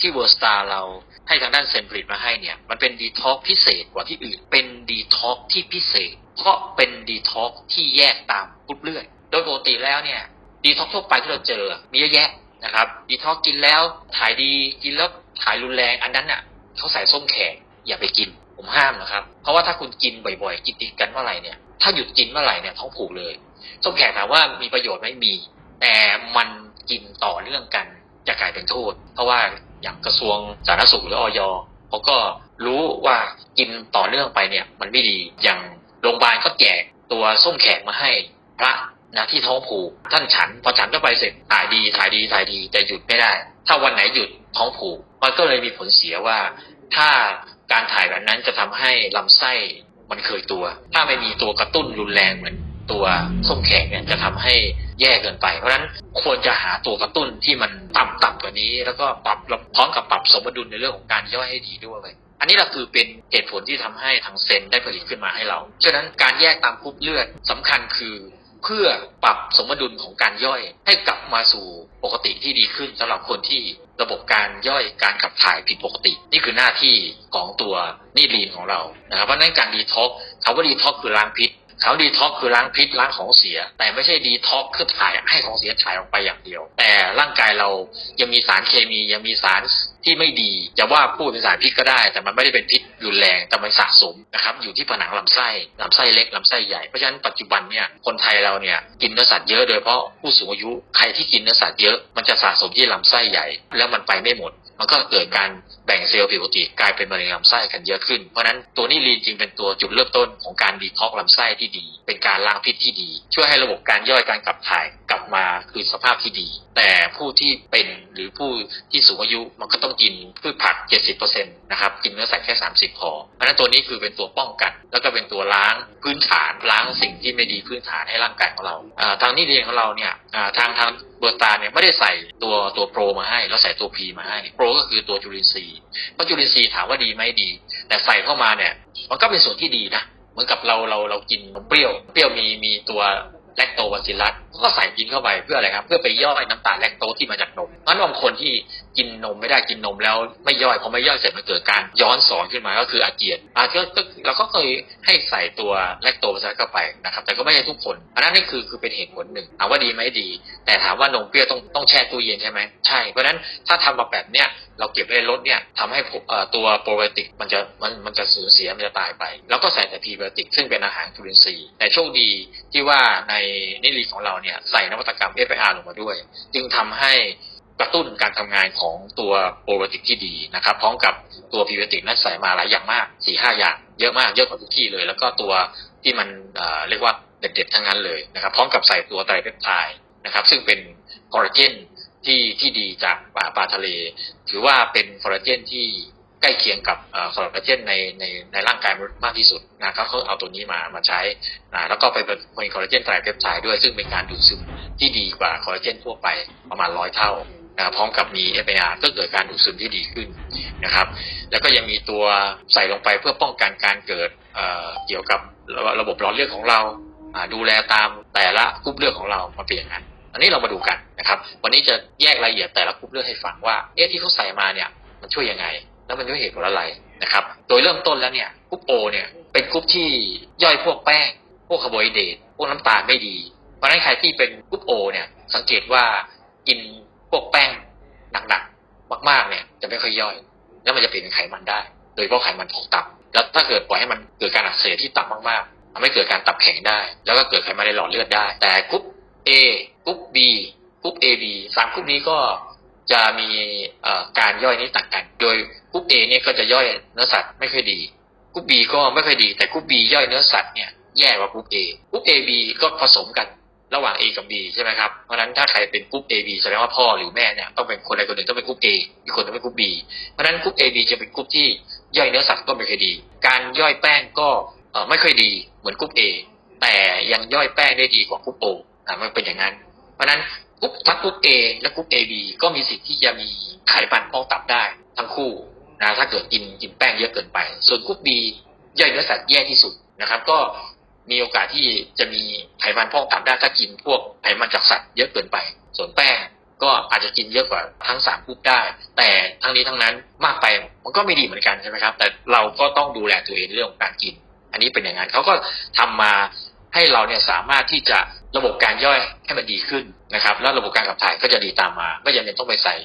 ที่เวอร์สตาร์เราให้ทางด้านเซนผลิตมาให้เนี่ย มันเป็นดีท็อกพิเศษกว่าที่อื่น เป็นดีท็อกที่พิเศษ เพราะเป็นดีท็อกที่แยกตามกรุ๊ปเลือด โดยปกติแล้วเนี่ย ดีท็อกทั่วไปที่เราเจอ มีเยอะแยะนะครับ ดีท็อกกินแล้วถ่ายดีกินแล้วถ่ายรุนแรงอันนั้นน่ะเขาใส่ส้มแขกอย่าไปกิน ผมห้ามนะครับ เพราะว่าถ้าคุณกินบ่อยๆ กินติดกันเมื่อไหร่เนี่ย ถ้าหยุดกินเมื่อไหร่เนี่ยท้องผูกเลย ส้มแขกถามว่ามีประโยชน์ไหมมี แต่มันกินต่อเนื่องกันจะกลายเป็นโทษ เพราะว่า อย่างกระทรวงสาธารณสุขหรือออยเขาก็รู้ว่ากินต่อเนื่องไปเนี่ยมันไม่ดีอย่างโรงพยาบาลก็แจกตัวส้มแขกมาให้พระนะที่ท้องผูกท่านฉันพอฉันก็ไปเสร็จถ่ายดีถ่ายดีถ่ายดีแต่หยุดไม่ได้ ถ้าวันไหนหยุดท้องผูก มันก็เลยมีผลเสียว่า ถ้าการถ่ายแบบนั้นจะทำให้ลำไส้มันเคยตัว ถ้าไม่มีตัวกระตุ้นรุนแรงเหมือน ตัวส้มแขกเนี่ยจะทำให้แย่เกินไป เพราะฉะนั้นควรจะหาตัวกระตุ้นที่มันต่ำต่ำกว่านี้ แล้วก็ปรับพร้อมกับปรับสมดุลในเรื่องของการย่อยให้ดีด้วยอันนี้แหละคือเป็นเหตุผลที่ทำให้ทางเซนได้ผลิตขึ้นมาให้เรา ฉะนั้นการแยกตามกรุ๊ปเลือดสำคัญคือเพื่อปรับสมดุลของการย่อย ให้กลับมาสู่ปกติที่ดีขึ้นสำหรับคนที่ระบบการย่อยการขับถ่ายผิดปกติ นี่คือหน้าที่ของตัวนิลีนของเรานะครับเพราะฉะนั้นการดีท็อกคำว่าดีท็อกคือล้างพิษ เขาดีท็อกคือล้างพิษล้างของเสีย แต่ไม่ใช่ดีท็อกคือถ่ายให้ของเสียถ่ายออกไปอย่างเดียว แต่ร่างกายเรายังมีสารเคมียังมีสาร ที่ไม่ดีจะว่าพูดเป็นสารพิษก็ได้ แต่มันไม่ได้เป็นพิษรุนแรงแต่มันสะสมนะครับอยู่ที่ผนังลำไส้ลำไส้เล็กลำไส้ใหญ่เพราะฉะนั้นปัจจุบันเนี่ยคนไทยเราเนี่ยกินเนื้อสัตว์เยอะโดยเฉพาะผู้สูงอายุใครที่กินเนื้อสัตว์เยอะมันจะสะสมที่ลำไส้ใหญ่ แล้วมันไปไม่หมด มันก็เกิดการแบ่งเซลล์ผิดปกติกลายเป็นมะเร็งลำไส้กันเยอะขึ้น เพราะนั้นตัวนี้ลีนจึงเป็นตัวจุดเริ่มต้นของการดีท็อกลำไส้ที่ดี เป็นการล้างพิษที่ดี ช่วยให้ระบบการย่อยการขับถ่ายกลับมาคือสภาพที่ดี แต่ผู้ที่เป็น หรือผู้ที่สูงอายุมันก็ต้องกินพืชผัก 70%นะครับกินเนื้อสัตว์แค่ 30 พอ เพราะฉะนั้นตัวนี้คือเป็นตัวป้องกัน แล้วก็เป็นตัวล้างพื้นฐานล้างสิ่งที่ไม่ดีพื้นฐานให้ร่างกายของเราทางนี้เรียนของเราเนี่ยทางทางเบอร์ตาเนี่ยไม่ได้ใส่ตัวตัวโปรมาให้แล้วใส่ตัวพีมาให้โปรก็คือตัวจุลินทรีย์เพราะจุลินทรีย์ถามว่าดีไหมดี แต่ใส่เข้ามาเนี่ยมันก็เป็นส่วนที่ดีนะเหมือนกับเราเราเรากินนมเปรี้ยวเปรี้ยวมีมีตัวแลคโตบาซิลลัส ก็ใส่กินเข้าไปเพื่ออะไรครับ เพื่อไปย่อยน้ำตาลแลคโตที่มาจากนมงั้นบางคนที่กินนมไม่ได้กินนมแล้วไม่ย่อยพอไม่ย่อยเสร็จมันเกิดการย้อนสอนขึ้นมาก็คืออาเจียนอาก็ก็เราก็เคยให้ใส่ตัวแลคโตบาซิลลัสเข้าไปนะครับ แต่ก็ไม่ใช่ทุกคน อันนั้นนี่คือคือเป็นเหตุผลหนึ่งถามว่าดีไหมดี แต่ถามว่านมเปรี้ยวต้องต้องแช่ตู้เย็นใช่ไหมใช่ เพราะฉะนั้นถ้าทำมาแบบเนี้ยเราเก็บไว้ในรถเนี่ยทำให้ตัวโปรไบโอติกมันจะมันมันจะสูญเสียมันจะตายไป แล้วก็ใส่แต่พรีไบโอติกซึ่งเป็นอาหารจุลินทรีย์แต่โชคดีที่ว่าในนิรีของเราเนี่ยใส่นวัตกรรม FIR ลงมาด้วย จึงทำให้กระตุ้นการทำงานของตัวโปรติกที่ดีนะครับ พร้อมกับตัวพรีไบติกนั้นใส่มาหลายอย่างมากสี่ห้าอย่าง เยอะมากเยอะกว่าทุกที่เลย แล้วก็ตัวที่มันเอ่อเรียกว่าเด็ดๆทั้งนั้นเลยนะครับพร้อมกับใส่ตัวไตรเปปไทด์นะครับซึ่งเป็นคอลลาเจนที่ที่ดีจากปลาปลาทะเล ถือว่าเป็นคอลลาเจนที่ ใกล้เคียงกับคอลลาเจนในในในร่างกายมากที่สุดนะครับเขาเอาตัวนี้มามาใช้นะแล้วก็ไปเป็นคอลลาเจนไตรเปปไทด์ด้วย ซึ่งเป็นการดูดซึมที่ดีกว่าคอลลาเจนทั่วไปประมาณร้อยเท่านะพร้อมกับมี FAR ก็เกิดการดูดซึมที่ดีขึ้นนะครับ แล้วก็ยังมีตัวใส่ลงไปเพื่อป้องกันการเกิดเเกี่ยวกับระบบหลอดเลือดของเราอ่าดูแลตามแต่ละกรุ๊ปเลือดของเรามาเป็นอย่างนั้นอันนี้เรามาดูกันนะครับ วันนี้จะแยกรายละเอียดแต่ละกรุ๊ปเลือดให้ฟังว่าเอ๊ะที่เขาใส่มาเนี่ยมันช่วยยังไง แล้วมันด้วยเหตุผลอะไรนะครับ โดยเริ่มต้นแล้วเนี่ยกรุ๊ปโอเนี่ยเป็นกรุ๊ปที่ย่อยพวกแป้ง พวกคาร์โบไฮเดรตพวกน้ำตาลไม่ดี เพราะฉะนั้นใครที่เป็นกรุ๊ปโอเนี่ยสังเกตว่ากินพวกแป้งหนักๆ มากๆเนี่ยจะไม่ค่อยย่อย แล้วมันจะเปลี่ยนเป็นไขมันได้ โดยเฉพาะไขมันของตับ แล้วถ้าเกิดปล่อยให้มันเกิดการอักเสบที่ตับมากๆทำให้เกิดการตับแข็งได้ แล้วก็เกิดไขมันในหลอดเลือดได้ แต่กรุ๊ป A กรุ๊ป B กรุ๊ป AB สามกรุ๊ปนี้ก็ จะมีการย่อยนี้ต่างกัน โดยกรุ๊ป A เนี่ยก็จะย่อยเนื้อสัตว์ไม่ค่อยดีกรุ๊ป B ก็ไม่ค่อยดี แต่กรุ๊ป B ย่อยเนื้อสัตว์เนี่ยแย่กว่ากรุ๊ป A กรุ๊ป AB ก็ผสมกันระหว่าง A กับ B ใช่ไหมครับ เพราะนั้นถ้าใครเป็นกรุ๊ป AB แสดงว่าพ่อหรือแม่เนี่ยต้องเป็นคนใดคนหนึ่งต้องเป็นกรุ๊ป A อีกคนต้องเป็นกรุ๊ป B เพราะนั้นกรุ๊ป AB จะเป็นกรุ๊ปที่ย่อยเนื้อสัตว์ก็ไม่ค่อยดี การย่อยแป้งก็ไม่ค่อยดีเหมือนกรุ๊ป A แต่ยังย่อยแป้งได้ดีกว่ากรุ๊ป O อ่ามันเป็นอย่างนั้น เพราะนั้น กรุ๊ปทั้งกรุ๊ป A และกรุ๊ป AB ก็มีสิทธิ์ที่จะมีไขมันพอกตับได้ทั้งคู่นะถ้าเกิดกินกินแป้งเยอะเกินไป ส่วนกรุ๊ป B ย่อยเนื้อสัตว์แย่ที่สุดนะครับ ก็มีโอกาสที่จะมีไขมันพอกตับได้ถ้ากินพวกไขมันจากสัตว์เยอะเกินไป ส่วนแป้งก็อาจจะกินเยอะกว่าทั้งสามกรุ๊ปได้ แต่ทั้งนี้ทั้งนั้นมากไปมันก็ไม่ดีเหมือนกันใช่ไหมครับ แต่เราก็ต้องดูแลตัวเองเรื่องของการกิน อันนี้เป็นอย่างนั้นเขาก็ทำมา ให้เราเนี่ยสามารถที่จะระบบการย่อยให้มันดีขึ้นนะครับ แล้วระบบการขับถ่ายก็จะดีตามมา ไม่จำเป็นต้องไปใส่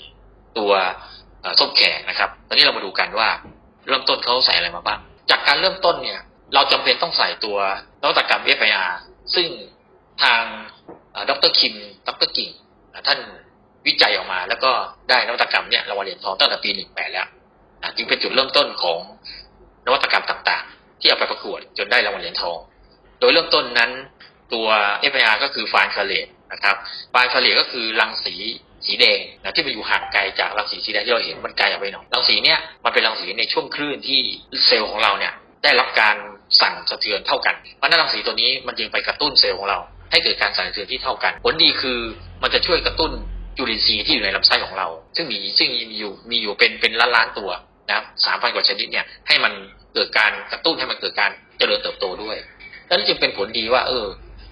ตัวส้มแขกนะครับ ตอนนี้เรามาดูกันว่าเริ่มต้นเขาใส่อะไรมาบ้าง จากการเริ่มต้นเนี่ยเราจำเป็นต้องใส่ตัวนวัตกรรม FIR ซึ่งทางดรคิม ดรกิ่ง ท่านวิจัยออกมาแล้วก็ได้นวัตกรรมเนี่ยรางวัลเหรียญทองตั้งแต่ปี 18 แล้วจึงเป็นจุดเริ่มต้นของนวัตกรรมต่างๆ ที่เอาไปประกวดจนได้รางวัลเหรียญทอง โดยเริ่มต้นนั้นตัว FIR ก็คือฟานคาเลตนะครับฟานคาเลตก็คือรังสีสีแดงนะที่มันอยู่ห่างไกลจากรังสีสีแดงที่เราเห็นมันไกลออกไปหน่อยรังสีเนี่ยมันเป็นรังสีในช่วงคลื่นที่เซลล์ของเราเนี่ยได้รับการสั่นสะเทือนเท่ากันเพราะนั้นรังสีตัวนี้มันจึงไปกระตุ้นเซลล์ของเรา ให้เกิดการสั่นสะเทือนที่เท่ากัน ผลดีคือมันจะช่วยกระตุ้นจุลินทรีย์ที่อยู่ในลำไส้ของเรา ซึ่งมีซึ่งมีอยู่มีอยู่เป็นเป็นล้านล้านๆตัวนะครับสามพันกว่าชนิดเนี่ยให้มันเกิดการกระตุ้นให้มันเกิดการเจริญเติบโตด้วย นั่นจึงเป็นผลดีว่า เออ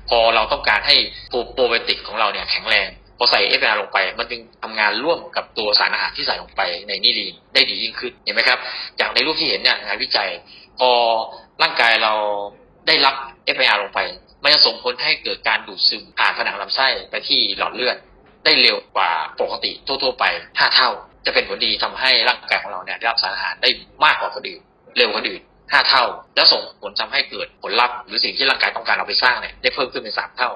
พอเราต้องการให้โปรไบโอติกของเราเนี่ยแข็งแรงพอใส่เอฟลงไป มันจึงทำงานร่วมกับตัวสารอาหารที่ใส่ลงไปในนิลีนได้ดียิ่งขึ้นเห็นไหมครับ จากในรูปที่เห็นเนี่ยงานวิจัย พอร่างกายเราได้รับ FIR ลงไป มันจะส่งผลให้เกิดการดูดซึมผ่านผนังลำไส้ไปที่หลอดเลือด ได้เร็วกว่าปกติทั่ว ๆ ไป5เท่า จะเป็นผลดีทำให้ร่างกายของเราเนี่ยได้รับสารอาหารได้มากกว่าคนอื่นเร็วกว่าคนอื่น ห้าเท่า แล้วส่งผลทำให้เกิดผลลัพธ์หรือสิ่งที่ร่างกายต้องการเอาไปสร้างเนี่ยได้เพิ่มขึ้นเป็นสามเท่า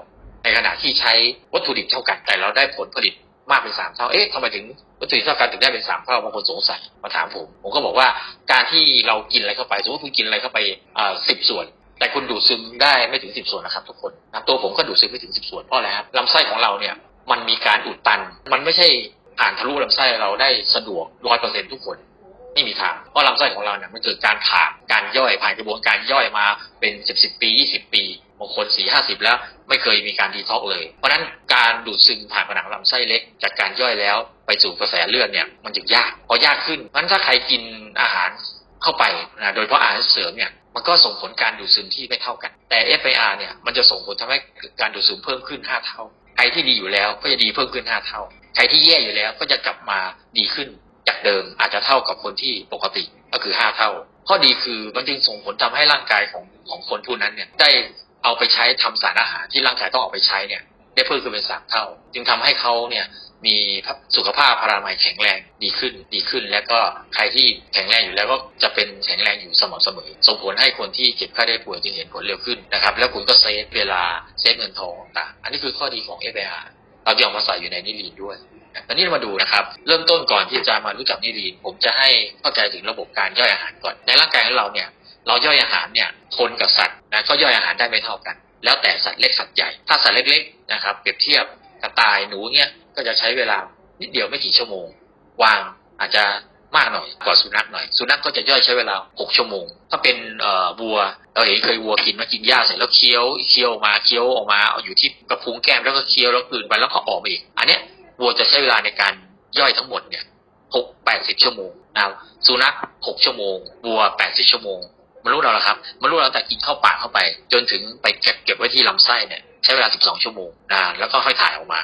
ในขณะที่ใช้วัตถุดิบเท่ากัน แต่เราได้ผลผลิตมากเป็นสามเท่า เอ๊ะทำไมถึงวัตถุดิบเท่ากันถึงได้เป็นสามเท่าบางคนสงสัยมาถามผม ผมก็บอกว่าการที่เรากินอะไรเข้าไปสมมติคุณกินอะไรเข้าไปอ่าสิบส่วน แต่คุณดูดซึมได้ไม่ถึงสิบส่วนนะครับทุกคนนะตัวผมก็ดูดซึมไม่ถึงสิบส่วนเพราะอะไรครับลำไส้ของเราเนี่ยมันมีการอุดตัน มันไม่ใช่ผ่านทะลุลำไส้เราได้สะดวกร้อยเปอร์เซ็นทุกคน ไม่มีทาง เพราะลำไส้ของเราเนี่ยมันเกิดการผ่านการย่อยผ่านกระบวนการย่อยมาเป็นสิบสิบปียี่สิบปีบางคนสี่ห้าสิบแล้วไม่เคยมีการดีท็อกเลย เพราะฉะนั้นการดูดซึมผ่านผนังลำไส้เล็ก จากการย่อยแล้วไปสู่กระแสเลือดเนี่ยมันจึงยากพอยากขึ้นเพราะฉะนั้นถ้าใครกินอาหารเข้าไปนะโดยเฉพาะอาหารเสริมเนี่ยมันก็ส่งผลการดูดซึมที่ไม่เท่ากัน แต่ FIR เนี่ยมันจะส่งผลทำให้เกิดการดูดซึมเพิ่มขึ้นห้าเท่า ใครที่ดีอยู่แล้วก็จะดีเพิ่มขึ้นห้าเท่า ใครที่แย่อยู่แล้วก็จะกลับมาดีขึ้น จากเดิมอาจจะเท่ากับคนที่ปกติก็คือห้าเท่า ข้อดีคือมันจึงส่งผลทำให้ร่างกายของของคนผู้นั้นเนี่ยได้เอาไปใช้ทำสารอาหารที่ร่างกายต้องเอาไปใช้เนี่ยได้เพิ่มขึ้นเป็นสามเท่า จึงทำให้เขาเนี่ยมีสุขภาพพลามัยแข็งแรงดีขึ้นดีขึ้น แล้วก็ใครที่แข็งแรงอยู่แล้วก็จะเป็นแข็งแรงอยู่สม่ำเสมอส่งผลให้คนที่เจ็บไข้ได้ป่วยจึงเห็นผลเร็วขึ้นนะครับแล้วคุณก็เซฟเวลาเซฟเงินทองต่างอันนี้คือข้อดีของ FIR เราจะเอามาใส่อยู่ในนิลีนด้วยตอนนี้เรามาดูนะครับ เริ่มต้นก่อนที่จะมารู้จักนิลีน ผมจะให้เข้าใจถึงระบบการย่อยอาหารก่อน ในร่างกายของเราเนี่ย เราย่อยอาหารเนี่ย คนกับสัตว์นะก็ย่อยอาหารได้ไม่เท่ากัน แล้วแต่สัตว์เล็กสัตว์ใหญ่ ถ้าสัตว์เล็กๆนะครับ เปรียบเทียบกระต่ายหนูเนี่ย ก็จะใช้เวลานิดเดียวไม่กี่ชั่วโมง วางอาจจะ มากหน่อยกว่าสุนัขหน่อย สุนัขก็จะย่อยใช้เวลา 6 ชั่วโมง ถ้าเป็นเอ่อวัวเราเห็นเคยวัวกินมากินหญ้าเสร็จแล้วเคี้ยวเคี้ยวออกมาเคี้ยวออกมาอยู่ที่กระพุ้งแก้มแล้วก็เคี้ยวแล้วกลืนไปแล้วก็ออกมาอีก อันเนี้ยวัวจะใช้เวลาในการย่อยทั้งหมดเนี่ยหกแปดสิบชั่วโมงนะสุนัขหกชั่วโมงวัวแปดสิบชั่วโมงมนุษย์เราละครับมนุษย์เราแต่กินเข้าปากเข้าไป จนถึงไปเก็บเก็บไว้ที่ลำไส้เนี่ยใช้เวลาสิบสองชั่วโมงนะแล้วก็ค่อยถ่ายออกมา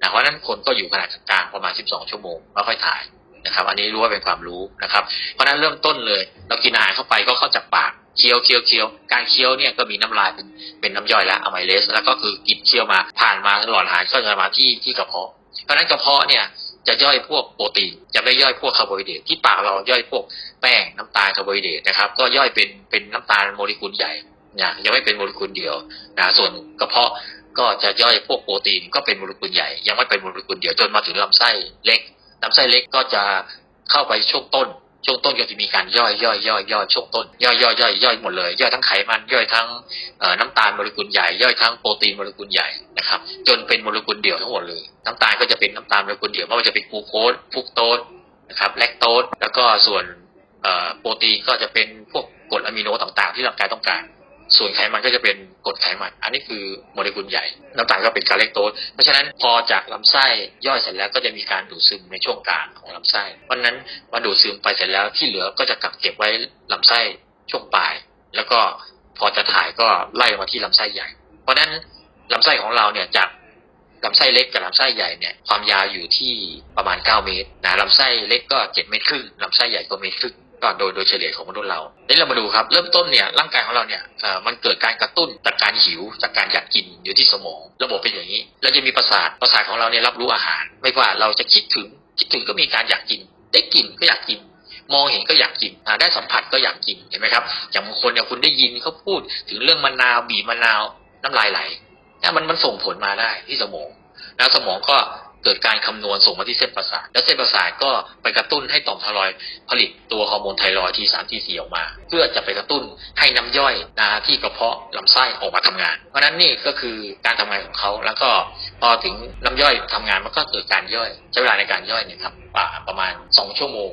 นะเพราะฉะนั้นคนก็อยู่ขนาดกลางประมาณสิบสองชั่วโมงแล้วค่อยถ่าย นะครับ อันนี้รู้ว่าเป็นความรู้นะครับ เพราะนั้นเริ่มต้นเลย เรากินอาหารเข้าไปก็เข้าจากปากเคี้ยวเคี้ยวเคี้ยวการเคี้ยวเนี่ยก็มีน้ำลายเป็นเป็นน้ำย่อยแล้วอะไมเลสแล้วก็คือกินเคี้ยวมาผ่านมาหลอดอาหารก็จะมาที่ที่กระเพาะ เพราะนั้นกระเพาะเนี่ยจะย่อยพวกโปรตีนจะไม่ย่อยพวกคาร์โบไฮเดรตที่ปากเราย่อยพวกแป้งน้ำตาลคาร์โบไฮเดรตนะครับก็ย่อยเป็นเป็นน้ำตาลโมเลกุลใหญ่นะยังไม่เป็นโมเลกุลเดียวนะส่วนกระเพาะก็จะย่อยพวกโปรตีนก็เป็นโมเลกุลใหญ่ ยังไม่เป็นโมเลกุลเดียวจนมาถึงลำไส้เล็ก ลำไส้เล็กก็จะเข้าไปช่วงต้น ช่วงต้นก็จะมีการย่อยย่อยย่อยย่อยช่วงต้นย่อยย่อยย่อยย่อยหมดเลย ย่อยทั้งไขมันย่อยทั้งน้ำตาลโมเลกุลใหญ่ย่อยทั้งโปรตีนโมเลกุลใหญ่นะครับ จนเป็นโมเลกุลเดี่ยวทั้งหมดเลย น้ำตาลก็จะเป็นน้ำตาลโมเลกุลเดี่ยวไม่ว่าจะเป็นกลูโคสฟุกโตสนะครับแลคโตสแล้วก็ส่วนโปรตีนก็จะเป็นพวกกรดอะมิโนต่างๆ ที่ร่างกายต้องการ ส่วนไขมันก็จะเป็นกรดไขมัน อันนี้คือโมเลกุลใหญ่ น้ำตาลก็เป็นกาเลคโตสเพราะฉะนั้นพอจากลำไส้ย่อยเสร็จแล้วก็จะมีการดูดซึมในช่วงกลางของลำไส้เพราะนั้นมาดูดซึมไปเสร็จแล้วที่เหลือก็จะกักเก็บไว้ลำไส้ช่วงปลาย แล้วก็พอจะถ่ายก็ไล่มาที่ลำไส้ใหญ่ เพราะฉะนั้นลำไส้ของเราเนี่ยจากลำไส้เล็กกับลำไส้ใหญ่เนี่ยความยาวอยู่ที่ประมาณ 9 เมตรนะลำไส้เล็กก็ 7 เมตรครึ่งลำไส้ใหญ่ก็เมตรครึ่ง ก็โดยโดยเฉลี่ยของมนุษย์เราเดี๋ยวเรามาดูครับ เริ่มต้นเนี่ยร่างกายของเราเนี่ยอ่อมันเกิดการกระตุ้นจากการหิว จากการอยากกินอยู่ที่สมอง ระบบเป็นอย่างนี้แล้วจะมีประสาทประสาทของเราเนี่ยรับรู้อาหาร ไม่ว่าเราจะคิดถึงคิดถึงก็มีการอยากกิน ได้กลินก็อยากกิน มองเห็นก็อยากกินอ่าได้สัมผัสก็อยากกินเห็นไหมครับ อย่างบางคนเนี่ยคุณได้ยินเขาพูดถึงเรื่องมะนาวบีมะนาวน้ำลายไหลนะมันมันส่งผลมาได้ที่สมองแล้วสมองก็ เกิดการคำนวณส่งมาที่เส้นประสาท แล้วเส้นประสาทก็ไปกระตุ้นให้ต่อมไทรอยด์ผลิตตัวฮอร์โมนไทรอยด์ทีสามทีสี่ออกมา เพื่อจะไปกระตุ้นให้น้ำย่อยนะที่กระเพาะลำไส้ออกมาทำงาน เพราะนั้นนี่ก็คือการทำงานของเขา แล้วก็พอถึงน้ำย่อยทำงานมันก็เกิดการย่อย ใช้เวลาในการย่อยเนี่ยครับประมาณสองชั่วโมง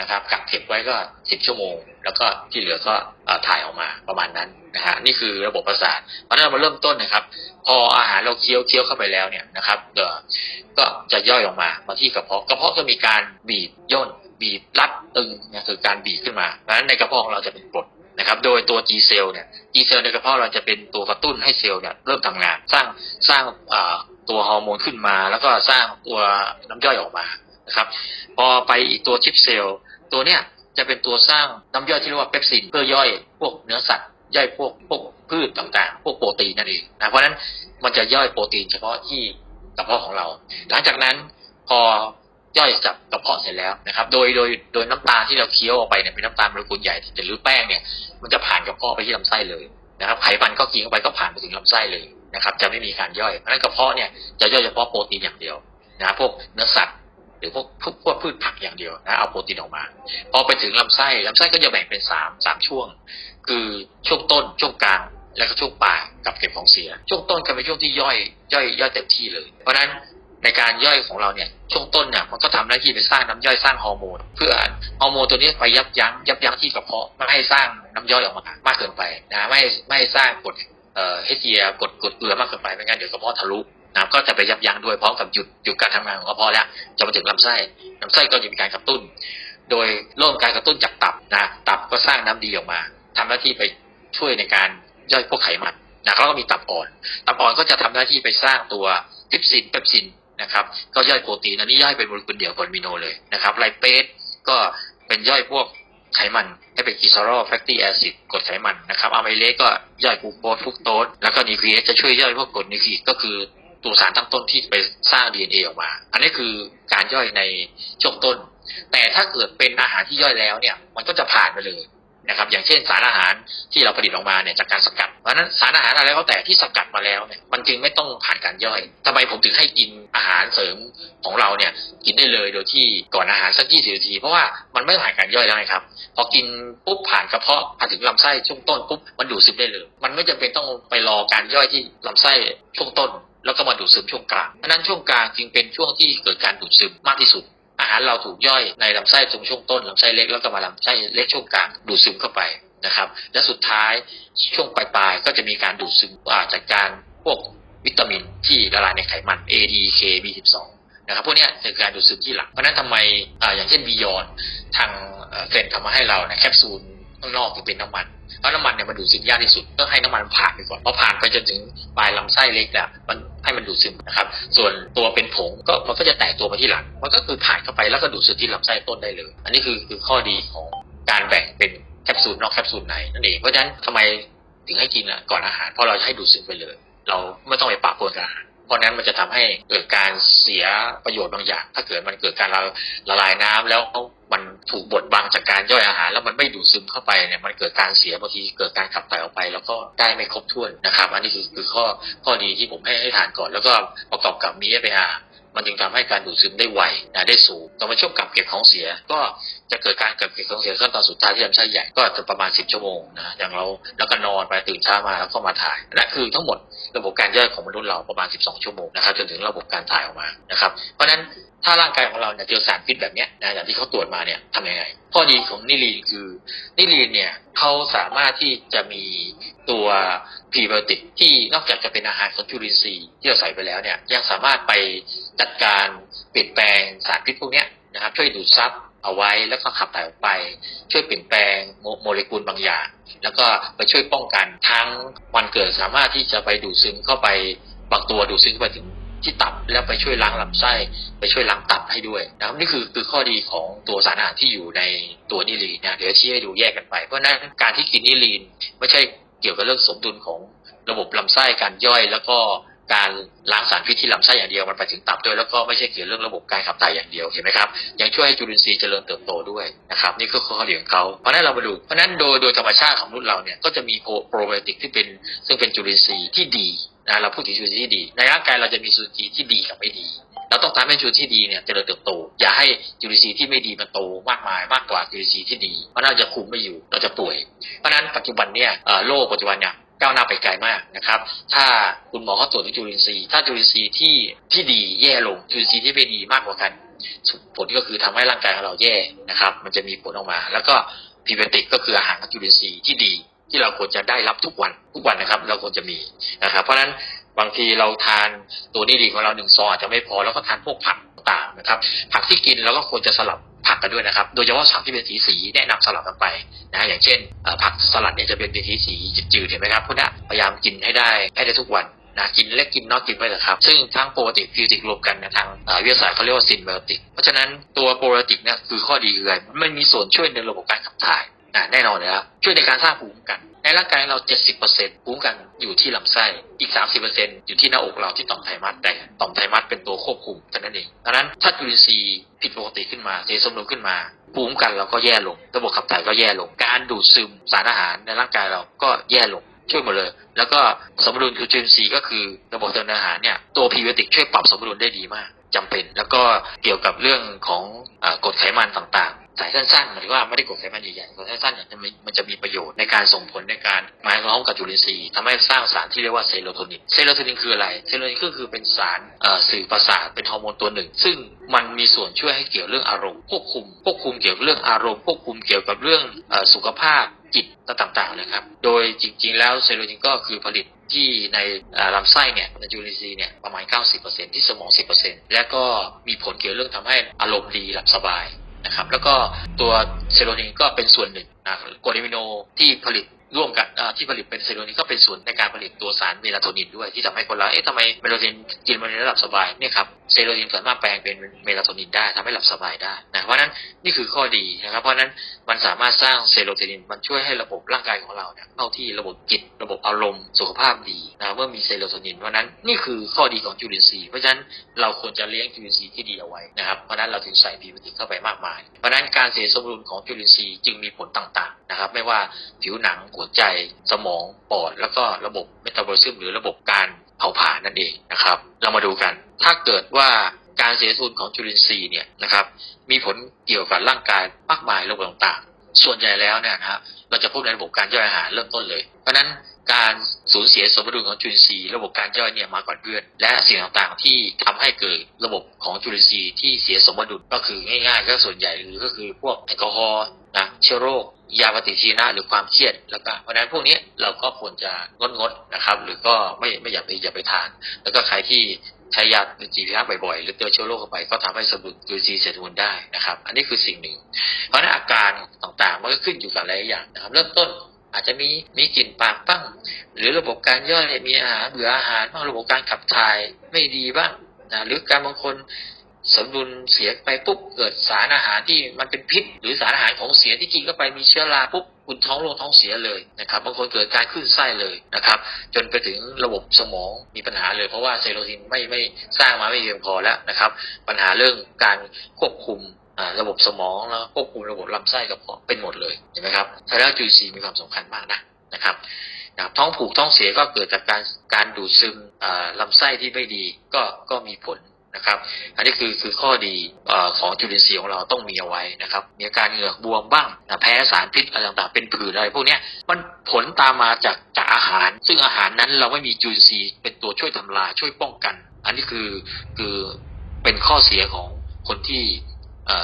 นะครับกักเก็บไว้ก็สิบชั่วโมง แล้วก็ที่เหลือก็ถ่ายออกมาประมาณนั้นนะฮะนี่คือระบบประสาทเพราะนั้นเรามาเริ่มต้นนะครับ พออาหารเราเคี้ยวเคี้ยวเข้าไปแล้วเนี่ยนะครับเดก็จะย่อยออกมามาที่กระเพาะกระเพาะก็มีการบีบย่นบีบรัดตึงเนี่ยคือการบีบขึ้นมาเพราะฉะนั้นในกระเพาะเราจะเป็นกรดนะครับ โดยตัว G เซลล์เนี่ย G เซลล์ในกระเพาะเราจะเป็นตัวกระตุ้นให้เซลล์เนี่ยเริ่มทำงาน สร้างสร้างตัวฮอร์โมนขึ้นมา แล้วก็สร้างตัวน้ำย่อยออกมานะครับ พอไปอีกตัวชิปเซลล์ ตัวเนี้ยจะเป็นตัวสร้างน้ำย่อยที่เรียกว่าเปปซินเพื่อย่อยพวกเนื้อสัตว์ย่อยพวกพวกพืชต่างๆ พวกโปรตีนนั่นเองนะเพราะฉะนั้นมันจะย่อยโปรตีนเฉพาะที่กระเพาะของเรา หลังจากนั้นพอย่อยจากกระเพาะเสร็จแล้วนะครับ โดยโดยโดยน้ำตาลที่เราเคี้ยวออกไปเนี่ยเป็นน้ำตาลโมเลกุลใหญ่หรือแป้งเนี่ยมันจะผ่านกระเพาะไปที่ลำไส้เลยนะครับ ไขมันก็กินเข้าไปก็ผ่านไปถึงลำไส้เลยนะครับ จะไม่มีการย่อยเพราะฉะนั้นกระเพาะเนี่ยจะย่อยเฉพาะโปรตีนอย่างเดียวนะพวกเนื้อสัตว์ หรือพวกพวกพวกพืชผักอย่างเดียวนะเอาโปรตีนออกมา พอไปถึงลำไส้ลำไส้ก็จะแบ่งเป็นสามสามช่วง คือช่วงต้นช่วงกลางแล้วก็ช่วงปลายกับเก็บของเสีย ช่วงต้นก็เป็นช่วงที่ย่อยย่อยย่อยเต็มที่เลย เพราะฉะนั้นในการย่อยของเราเนี่ยช่วงต้นเนี่ยมันก็ทำหน้าที่ไปสร้างน้ำย่อยสร้างฮอร์โมน เพื่อฮอร์โมนตัวนี้ไปยับยั้งยับยั้งที่กระเพาะไม่ให้สร้างน้ำย่อยออกมามากเกินไปนะไม่ไม่ให้สร้างกรดเอ่อเฮเจียกดกดเกลือมากเกินไปไม่งั้นเดี๋ยวกระเพาะทะลุ นะก็จะไปยับยั้งด้วยพร้อมกับหยุดหยุดการทำงานของกระเพาะแล้วจะมาถึงลำไส้ลำไส้ก็จะมีการกระตุ้น โดยริ่มการกระตุ้นจากตับนะตับก็สร้างน้ำดีออกมาทำหน้าที่ไปช่วยในการย่อยพวกไขมันนะแล้วก็มีตับอ่อน ตับอ่อนก็จะทำหน้าที่ไปสร้างตัวทริปซินเปปซินนะครับ ก็ย่อยโปรตีนอันนี้ย่อยเป็นโมเลกุลเดี่ยวกอะมิโนเลยนะครับไลเปสก็เป็นย่อยพวกไขมันให้เป็นกิซารอลแฟตตี้แอซิดกรดไขมันนะครับอะไมเลสก็ย่อยกลูโคสฟุกโตสแล้วก็นิวคลีเอสจะช่วยย่อยพวกกรดนิวคลีก็คือ ตัวสารตั้งต้นที่ไปสร้าง DNA ออกมา อันนี้คือการย่อยในช่วงต้น แต่ถ้าเกิดเป็นอาหารที่ย่อยแล้วเนี่ย มันก็จะผ่านไปเลยนะครับ อย่างเช่นสารอาหารที่เราผลิตออกมาเนี่ยจากการสกัด เพราะนั้นสารอาหารอะไรก็แต่ที่สกัดมาแล้วเนี่ย มันจึงไม่ต้องผ่านการย่อยทำไมผมถึงให้กินอาหารเสริมของเราเนี่ย กินได้เลยโดยที่ก่อนอาหารสักยี่สิบนาที เพราะว่ามันไม่ผ่านการย่อยแล้วไงครับ พอกินปุ๊บผ่านกระเพาะผ่านถึงลำไส้ช่วงต้นปุ๊บมันดูดซึมได้เลย มันไม่จำเป็นต้องไปรอการย่อยที่ลำไส้ช่วงต้น แล้วก็มาดูดซึมช่วงกลางเพราะนั้นช่วงกลางจึงเป็นช่วงที่เกิดการดูดซึมมากที่สุด อาหารเราถูกย่อยในลำไส้ตรงช่วงต้นลำไส้เล็กแล้วก็มาลำไส้เล็กช่วงกลางดูดซึมเข้าไปนะครับ และสุดท้ายช่วงปลายๆก็จะมีการดูดซึมอาจากการพวกวิตามินที่ละลายในไขมัน A D K B 1 2นะครับพวกนี้คือการดูดซึมที่หลัง เพราะนั้นทำไมอ่าอย่างเช่นบียอนทางเอ่อเฟรนทำมาให้เรานะแคปซูล ข้างนอกถึงเป็นน้ำมันเพราะน้ำมันเนี่ยมันดูดซึมยากที่สุดต้องให้น้ำมันผ่านไปก่อนพอผ่านไปจนถึงปลายลำไส้เล็กแล้วมันให้มันดูดซึมนะครับ ส่วนตัวเป็นผงก็มันก็จะแตกตัวมาที่หลังมันก็คือผ่านเข้าไปแล้วก็ดูดซึมที่ลำไส้ต้นได้เลย อันนี้คือคือข้อดีของการแบ่งเป็นแคปซูลนอกแคปซูลในนั่นเองเพราะฉะนั้นทำไมถึงให้กินอะก่อนอาหารเพราะเราจะให้ดูดซึมไปเลย เราไม่ต้องไปปะปนกับอาหาร ราะนั้นมันจะทำให้เกิดการเสียประโยชน์บางอย่าง ถ้าเกิดมันเกิดการละละลายน้ำแล้วมันถูกบดบังจากการย่อยอาหาร แล้วมันไม่ดูดซึมเข้าไปเนี่ยมันเกิดการเสียบางทีเกิดการขับถ่ายออกไป แล้วก็ได้ไม่ครบถ้วนนะครับ อันนี้คือคือข้อข้อดีที่ผมให้ให้ทานก่อน แล้วก็ประกอบกับมีเอฟอา มันจึงทำให้การดูดซึมได้ไวนะได้สูงต่อมาช่วงกลับเก็บของเสีย ก็จะเกิดการเก็บเก็บของเสียขั้นตอนสุดท้ายที่ลำไส้ใหญ่ก็จะประมาณ 10 ชั่วโมงนะอย่างเราแล้วก็นอนไปตื่นเช้ามาแล้วก็มาถ่ายและคือทั้งหมดระบบการย่อยของมนุษย์เราประมาณ 12 ชั่วโมงนะครับจนถึงระบบการถ่ายออกมานะครับเพราะฉะนั้นถ้าร่างกายของเราเนี่ยเจอสารพิษแบบเนี้ยนะอย่างที่เขาตรวจมาเนี่ยทำยังไงข้อดีของนิลีนคือนิลีนเนี่ยเขาสามารถที่จะมีตัวพรีไบโอติกที่นอกจากจะเป็นอาหารของจุลินทรีย์ที่เราใส่ไปแล้วเนี่ยยังสามารถไปจัดการเปลี่ยนแปลงสารพิษพวกเนี้ยนะครับช่วยดูดซับเอาไว้แล้วก็ขับถ่ายออกไป ช่วยเปลี่ยนแปลงโมโมเลกุลบางอย่าง แล้วก็ไปช่วยป้องกันทั้งวันเกิดสามารถที่จะไปดูดซึมเข้าไปบางตัวดูดซึมเข้าไปถึง ที่ตับแล้วไปช่วยล้างลำไส้ ไปช่วยล้างตับให้ด้วยนะครับนี่คือคือข้อดีของตัวสารอาหารที่อยู่ในตัวนิลีนนะเดี๋ยวชี้ให้ดูแยกกันไป เพราะนั้นการที่กินนิลีนไม่ใช่เกี่ยวกับเรื่องสมดุลของระบบลำไส้การย่อยแล้วก็การล้างสารพิษที่ลำไส้อย่างเดียวมันไปถึงตับด้วยแล้วก็ไม่ใช่เกี่ยวเรื่องระบบการขับถ่ายอย่างเดียวเห็นไหมครับยังช่วยให้จุลินทรีย์เจริญเติบโตด้วยนะครับนี่คือข้อดีของเขาเพราะนั้นเรามาดูเพราะฉะนั้นโดยโดยธรรมชาติของมนุษย์เราเนี่ยก็จะมีโปรไบโอติกที่เป็นซึ่งเป็นจุลินทรีย์ที่ดีนะเราพูดถึงจุลินทรีย์ที่ดี ในร่างกายเราจะมีจุลินทรีย์ที่ดีกับไม่ดี เราต้องการให้จุลินทรีย์ที่ดีเนี่ยเจริญเติบโต อย่าให้จุลินทรีย์ที่ไม่ดีมันโตมากมายมากกว่าจุลินทรีย์ที่ดี เพราะเราจะคุมไม่อยู่เราจะป่วย เพราะนั้นปัจจุบันเนี่ยโลกปัจจุบันเนี่ยก้าวหน้าไปไกลมากนะครับ ถ้าคุณหมอเขาตรวจที่จุลินทรีย์ ถ้าจุลินทรีย์ที่ที่ดีแย่ลง จุลินทรีย์ที่ไม่ดีมากกว่ากันผลก็คือทำให้ร่างกายของเราแย่นะครับ มันจะมีผลออกมา แล้วก็พิบติกก็คืออาหารจุลินทรีย์ที่ดี ที่เราควรจะได้รับทุกวันทุกวันนะครับ เราควรจะมีนะครับ เพราะฉะนั้นบางทีเราทานตัวนี้ดีของเราหนึ่งซองอาจจะไม่พอแล้วก็ทานพวกผักต่างนะครับ ผักที่กินเราก็ควรจะสลับผักกันด้วยนะครับ โดยเฉพาะผักที่เป็นสีสีแนะนำสลับกันไปนะอย่างเช่นผักสลัดเนี่ยจะเป็นสีสีจืดๆเห็นไหมครับพวกนี้พยายามกินให้ได้ให้ได้ทุกวันนะกินเล็กกินน้อยกินไปเถอะครับ ซึ่งทั้งโปรติกฟิวติกรวมกันนะทางเวิทยาศาสตร์เขาเรียกว่าซินไบโอติก เพราะฉะนั้นตัวโปรติกเนี่ยคือข้อดีคืออะไรมันมีส่วนช่วยในระบบการขับถ่าย แน่นอนเลยครับช่วยในการสร้างภูมิคุ้มกัน ในร่างกายเรา 70%ภูมิคุ้มกันอยู่ที่ลำไส้อีก 30%อยู่ที่หน้าอกเราที่ต่อมไทมัสแต่ต่อมไทมัสเป็นตัวควบคุมเท่นั้นเองดังนั้นถ้าจุลินทรีย์ผิดปกติขึ้นมาเสียสมดุลขึ้นมาภูมิคุ้มกันเราก็แย่ลง ระบบขับถ่ายก็แย่ลง การดูดซึมสารอาหารในร่างกายเราก็แย่ลงช่วยหมดเลย แล้วก็สมดุลคือจุลินทรีย์ก็คือระบบทางเดินอาหารเนี่ยตัวพรีไบโอติกช่วยปรับสมดุลได้ดีมากจำเป็น แล้วก็เกี่ยวกับเรื่องของออกรดไขมันต่างๆ สายสั้นๆหรือว่าไม่ได้กรดไขมันใหญ่ๆกรดสั้นๆเนี่ยมันมันจะมีประโยชน์ในการส่งผลในการหมายล้อมกับจุลินทรีย์ทำให้สร้างสารที่เรียกว่าเซโรโทนินเซโรโทนินคืออะไรเซโรโทนินก็คือเป็นสารสื่อประสาทเป็นฮอร์โมนตัวหนึ่ง ซึ่งมันมีส่วนช่วยให้เกี่ยวเรื่องอารมณ์ควบคุมควบคุมเกี่ยวกับเรื่องอารมณ์ควบคุมเกี่ยวกับเรื่องสุขภาพจิตต่างๆเลยครับ โดยจริง ๆ แล้วเซโรโทนินก็คือผลิตที่ในลำไส้เนี่ยในจุลินทรีย์เนี่ยประมาณ 90%ที่สมอง 10%และก็มีผลเกี่ยวเรื่องทำให้อารมณ์ดีหลับสบาย นะครับ แล้วก็ตัวเซโรทนินก็เป็นส่วนหนึ่งนะกรดอะมิโนที่ผลิต ร่วมกันที่ผลิตเป็นเซโรนินก็เป็นส่วนในการผลิตตัวสารเมลาโทนินด้วยที่ทำให้คนเราเอ๊ะทำไมเมลาโทนินกินมันแล้วหลับสบายเนี่ยครับเซโรนินสามารถแปลงเป็นเมลาโทนินได้ทำให้หลับสบายได้นะเพราะนั้นนี่คือข้อดีนะครับเพราะนั้นมันสามารถสร้างเซโรโทนินมันช่วยให้ระบบร่างกายของเราเนี่ยเข้าที่ระบบจิตระบบอารมณ์สุขภาพดีนะเมื่อมีเซโรโทนินเพราะนั้นนี่คือข้อดีของจุลินทรีย์เพราะฉะนั้นเราควรจะเลี้ยงจุลินทรีย์ที่ดีเอาไว้นะครับเพราะนั้นเราถึงใส่พรีไบโอติเข้าไปมากมาย เพราะฉะนั้นการเสียสมดุลของจุลินทรีย์จึงมีผลต่างๆนะครับไม่ว่าผิวหนังหัวใจสมองปอด แล้วก็ระบบเมตาบอลิซึมหรือระบบการเผาผลาญนั่นเองนะครับ เรามาดูกัน ถ้าเกิดว่าการเสียสมดุลของจุลินทรีย์เนี่ยนะครับมีผลเกี่ยวกับร่างกายมากมายระบบต่างๆ ส่วนใหญ่แล้วเนี่ยนะครับเราจะพูดในระบบการย่อยอาหารเริ่มต้นเลย เพราะนั้นการสูญเสียสมดุลของจุลินทรีย์ระบบการย่อยเนี่ยมาก่อนเพื่อน และสิ่งต่างๆที่ทำให้เกิดระบบของจุลินทรีย์ที่เสียสมดุลก็คือง่ายๆก็ส่วนใหญ่หรือก็คือพวกแอลกอฮอล์ นะเชื้อโรค ยาปฏิชีวนะหรือความเครียดแล้วก็เพราะฉะนั้นพวกนี้เราก็ควรจะงดงดนะครับ หรือก็ไม่ไม่อยากไปอย่าไปทาน แล้วก็ใครที่ใช้ยาจีพีอาบ่อยๆ หรือเจอเชื้อโรคเข้าไปก็ทำให้สมดุลจุลทรีย์เสียสมดุลได้นะครับ อันนี้คือสิ่งหนึ่ง เพราะนั้นอาการต่างๆมันก็ขึ้นอยู่กับหลายอย่างนะครับเริ่มต้นอาจจะมีมีกลิ่นปากบ้างหรือระบบการย่อยมีอาหารเบื่ออาหารบ้างระบบการขับถ่ายไม่ดีบ้างนะหรือการบางคน สมดุลเสียไปปุ๊บเกิดสารอาหารที่มันเป็นพิษ หรือสารอาหารของเสียที่กินเข้าไปมีเชื้อราปุ๊บคุณท้องโรคท้องเสียเลยนะครับบางคนเกิดการขึ้นไส้เลยนะครับ จนไปถึงระบบสมองมีปัญหาเลยเพราะว่าเซโรทินไม่ไม่สร้างมาไม่เพียงพอแล้วนะครับ ปัญหาเรื่องการควบคุมระบบสมองแล้วควบคุมระบบลำไส้กับเพาะเป็นหมดเลยเห็นไหมครับฉะนั้นจุลินทรีย์มีความสำคัญมากนะนะครับนะครับท้องผูกท้องเสียก็เกิดจากการการดูดซึมลำไส้ที่ไม่ดีก็ก็มีผล นะครับ อันนี้คือคือข้อดีอของจุลินทรีย์ของเราต้องมีเอาไว้นะครับ มีอาการเหงือกบวมบ้างแพ้สารพิษอะไรต่างๆ เป็นผื่นอะไรพวกนี้มันผลตามมาจากจากอาหาร ซึ่งอาหารนั้นเราไม่มีจุลินทรีย์เป็นตัวช่วยทำลายช่วยป้องกัน อันนี้คือคือเป็นข้อเสียของคนที่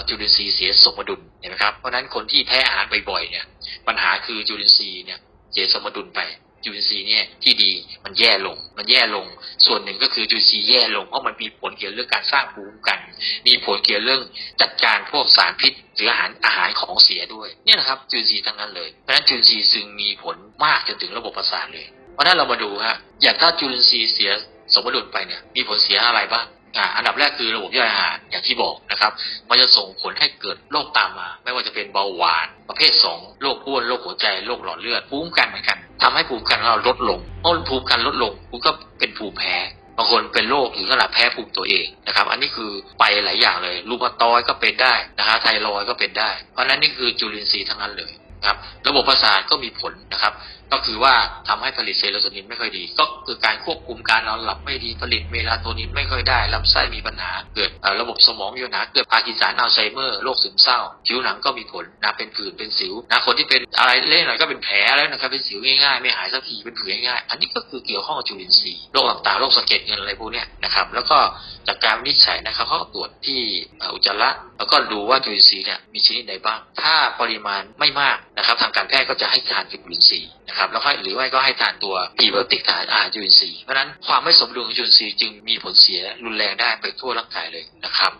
จุลินทรีย์เสียสมดุลเห็นไหมครับเพราะนั้นคนที่แพ้อาหารบ่อยๆเนี่ยปัญหาคือจุลินทรีย์เนี่ยเสียสมดุลไป จุลินทรีย์เนี่ยที่ดีมันแย่ลง มันแย่ลง ส่วนหนึ่งก็คือจุลินทรีย์แย่ลงเพราะมันมีผลเกี่ยวเรื่องการสร้างภูมิคุ้มกัน มีผลเกี่ยวเรื่องจัดการพวกสารพิษหรืออาหารอาหารของเสียด้วยเนี่ยนะครับจุลินทรีย์ทั้งนั้นเลยเพราะฉะนั้นจุลินทรีย์จึงมีผลมากจนถึงระบบประสาทเลยเพราะฉะนั้นเรามาดูฮะอย่างถ้าจุลินทรีย์เสียสมดุลไปเนี่ยมีผลเสียอะไรบ้าง อ,อันดับแรกคือระบบย่อยอาหารอย่างที่บอกนะครับ มันจะส่งผลให้เกิดโรคตามมา ไม่ว่าจะเป็นเบาหวาน ประเภทสองโรคอ้วน โรคหัวใจ โรคหลอดเลือด ภูมิคุ้มกันเหมือนกันทำให้ภูมิคุ้มกันเราลดลงเมื่อภูมิคุ้มกันลดลงคุณก็เป็นภูมิแพ้บางคนเป็นโรคถึงขนาดแพ้ภูมิตัวเองนะครับ อันนี้คือไปหลายอย่างเลยรูมาตอยก็เป็นได้นะครับไทรอยก็เป็นได้ เพราะนั้นนี่คือจุลินทรีย์ทั้งนั้นเลย นะครับระบบประสาทก็มีผลนะครับ ก็คือว่าทำให้ผลิตเซโรโทนินไม่ค่อยดี ก็คือการควบคุมการนอนหลับไม่ดีผลิตเมลาโทนินไม่ค่อยได้ลำไส้มีปัญหา เกิดระบบสมองมีปัญหาเกิดพาร์กินสันอัลไซเมอร์โรคซึมเศร้าผิวหนังก็มีผลนะเป็นผื่นเป็นสิวนะคนที่เป็นอะไรเล่นหน่อยก็เป็นแผลแล้วนะครับเป็นสิวง่ายๆ ไม่หายสักทีเป็นผื่นง่ายๆอันนี้ก็คือเกี่ยวข้องกับจุลินทรีย์โรคต่างๆโรคสะเก็ดเงินอะไรพวกนี้นะครับแล้วก็จากการวินิจฉัยนะครับเขาตรวจที่อุจจาระแล้วก็ดูว่าจุลินทรีย์เนี่ยมีชนิดใดบ้าง ถ้าปริมาณไม่มากนะครับ ทางการแพทย์ก็จะให้ทานจุลินทรีย์นะครับแล้วก็หรือไม่ก็ให้ทานตัวพีเบิร์ติกทานอาหารจุลินทรีย์เพราะฉะนั้นความไม่สมดุลของจุลินทรีย์จึงมีผลเสียรุนแรงได้ไปทั่วร่างกายเลยนะครับ